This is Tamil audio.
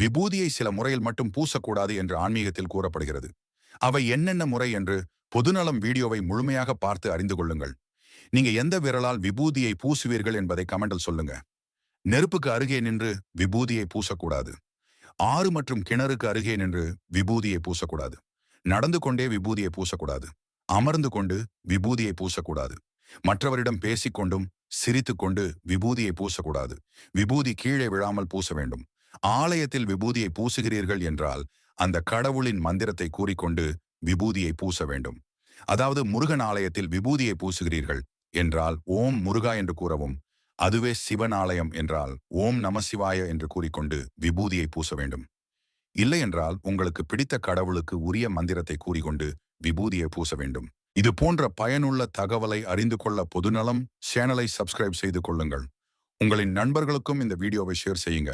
விபூதியை சில முறையில் மட்டும் பூசக்கூடாது என்று ஆன்மீகத்தில் கூறப்படுகிறது. அவை என்னென்ன முறை என்று பொதுநலம் வீடியோவை முழுமையாக பார்த்து அறிந்து கொள்ளுங்கள். நீங்க எந்த விரலால் விபூதியை பூசுவீர்கள் என்பதை கமெண்டில் சொல்லுங்க. நெருப்புக்கு அருகே நின்று விபூதியை பூசக்கூடாது. ஆறு மற்றும் கிணறுக்கு அருகே நின்று விபூதியை பூசக்கூடாது. நடந்து கொண்டே விபூதியை பூசக்கூடாது. அமர்ந்து கொண்டு விபூதியை பூசக்கூடாது. மற்றவரிடம் பேசிக்கொண்டும் சிரித்துக்கொண்டு விபூதியை பூசக்கூடாது. விபூதி கீழே விழாமல் பூச வேண்டும். ஆலயத்தில் விபூதியை பூசுகிறீர்கள் என்றால் அந்த கடவுளின் மந்திரத்தை கூறிக்கொண்டு விபூதியை பூச வேண்டும். அதாவது முருகன் ஆலயத்தில் விபூதியை பூசுகிறீர்கள் என்றால் ஓம் முருகா என்று கூறவும் அதுவே சிவன் ஆலயம் என்றால் ஓம் நமசிவாய என்று கூறிக்கொண்டு விபூதியை பூச வேண்டும். இல்லை என்றால் உங்களுக்கு பிடித்த கடவுளுக்கு உரிய மந்திரத்தை கூறிக்கொண்டு விபூதியை பூச வேண்டும். இது போன்ற பயனுள்ள தகவலை அறிந்து கொள்ள பொதுநலம் சேனலை சப்ஸ்கிரைப் செய்து கொள்ளுங்கள். உங்களின் நண்பர்களுக்கும் இந்த வீடியோவை ஷேர் செய்யுங்க.